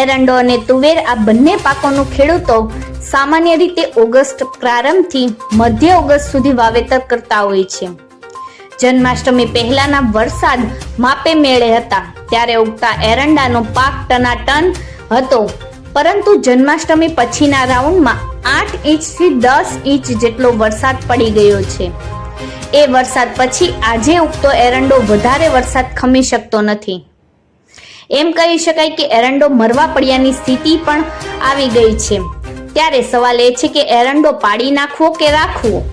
એરંડો અને તુવેર આ બંને પાકોનું ખેડૂતો સામાન્ય રીતે ઓગસ્ટ પ્રારંભથી મધ્ય ઓગસ્ટ સુધી વાવેતર કરતા હોય છે. જન્માષ્ટમી પહેલાના વરસાદ માપે મેળે હતા, ત્યારે ઉગતા એરંડાનો પાક ટનાટન હતો. પરંતુ જન્માષ્ટમી પછીના રાઉન્ડમાં આઠ ઇંચથી દસ ઇંચ જેટલો વરસાદ પડી ગયો છે. એ વરસાદ પછી આજે ઉગતો એરંડો વધારે વરસાદ ખમી શકતો નથી. એમ કહી શકાય કે એરંડો મરવા પડ્યાની સ્થિતિ પણ આવી ગઈ છે. ત્યારે સવાલ એ છે કે એરંડો પાડી નાખવો કે રાખવો?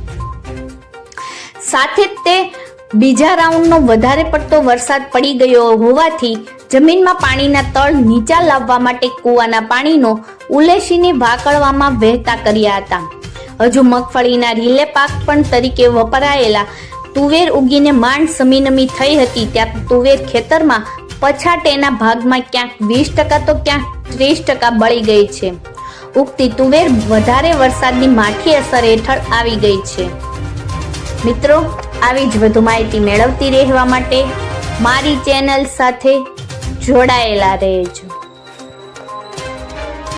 સાથે જ તે બીજા રાઉન્ડનો વધારે પડતો વરસાદ પડી ગયો હોવાથી જમીનમાં પાણીના તળ નીચા લાવવા માટે કૂવાના પાણીનો ઉલેસીને વાકળવામાં વહેતા કર્યા હતા. હજુ મગફળીના રીલે પાક પણ તરીકે વપરાયેલા તુવેર ઉગીને માંડ સમીનમી થઈ હતી. ત્યાં તુવેર ખેતરમાં પછાટેના ભાગમાં ક્યાંક વીસ ટકા તો ક્યાંક ત્રીસ ટકા બળી ગઈ છે. ઉગતી તુવેર વધારે વરસાદની માઠી અસર હેઠળ આવી ગઈ છે. મિત્રો, આવી જ વધુ માહિતી મેળવતી રહેવા માટે મારી ચેનલ સાથે જોડાયેલા રહેજો.